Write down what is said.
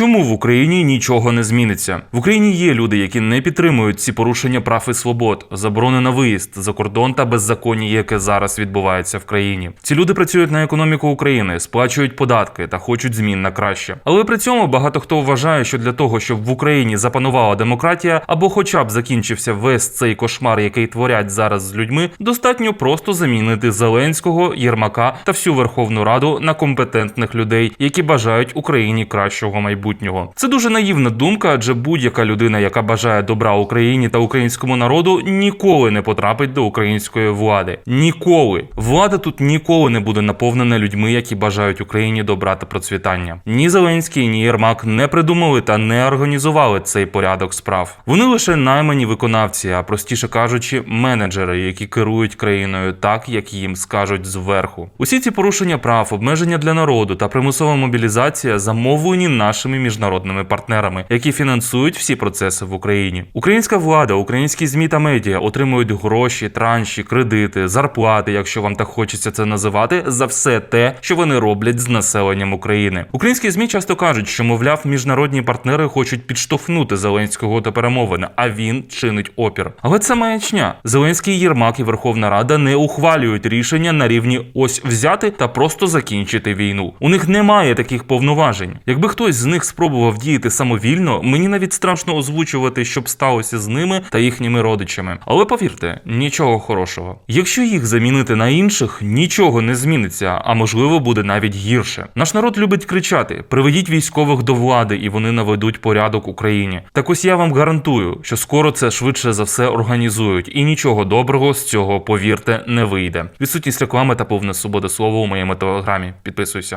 чому в Україні нічого не зміниться? В Україні є люди, які не підтримують ці порушення прав і свобод, заборони на виїзд за кордон та беззаконня, яке зараз відбувається в країні. Ці люди працюють на економіку України, сплачують податки та хочуть змін на краще. Але при цьому багато хто вважає, що для того, щоб в Україні запанувала демократія, або хоча б закінчився весь цей кошмар, який творять зараз з людьми, достатньо просто замінити Зеленського, Єрмака та всю Верховну Раду на компетентних людей, які бажають Україні кращого майбутнього. Це дуже наївна думка, адже будь-яка людина, яка бажає добра Україні та українському народу, ніколи не потрапить до української влади. Ніколи влада тут ніколи не буде наповнена людьми, які бажають Україні добра та процвітання. Ні Зеленський, ні Єрмак не придумали та не організували цей порядок справ. Вони лише наймані виконавці, а простіше кажучи, менеджери, які керують країною так, як їм скажуть зверху. Усі ці порушення прав, обмеження для народу та примусова мобілізація замовлені нашими міжнародними партнерами, які фінансують всі процеси в Україні. Українська влада, українські змі та медіа отримують гроші, транші, кредити, зарплати, якщо вам так хочеться це називати, за все те, що вони роблять з населенням України. Українські змі часто кажуть, що мовляв, міжнародні партнери хочуть підштовхнути Зеленського до перемовин, а він чинить опір. Але це маячня. Зеленський Єрмак і Верховна Рада не ухвалюють рішення на рівні ось взяти та просто закінчити війну. У них немає таких повноважень. Якби хтось з них спробував діяти самовільно, мені навіть страшно озвучувати, що б сталося з ними та їхніми родичами. Але повірте, нічого хорошого. Якщо їх замінити на інших, нічого не зміниться, а можливо буде навіть гірше. Наш народ любить кричати: приведіть військових до влади, і вони наведуть порядок Україні. Так ось я вам гарантую, що скоро це швидше за все організують, і нічого доброго з цього, повірте, не вийде. Відсутність реклами та повна свобода слова у моєму телеграмі. Підписуйся.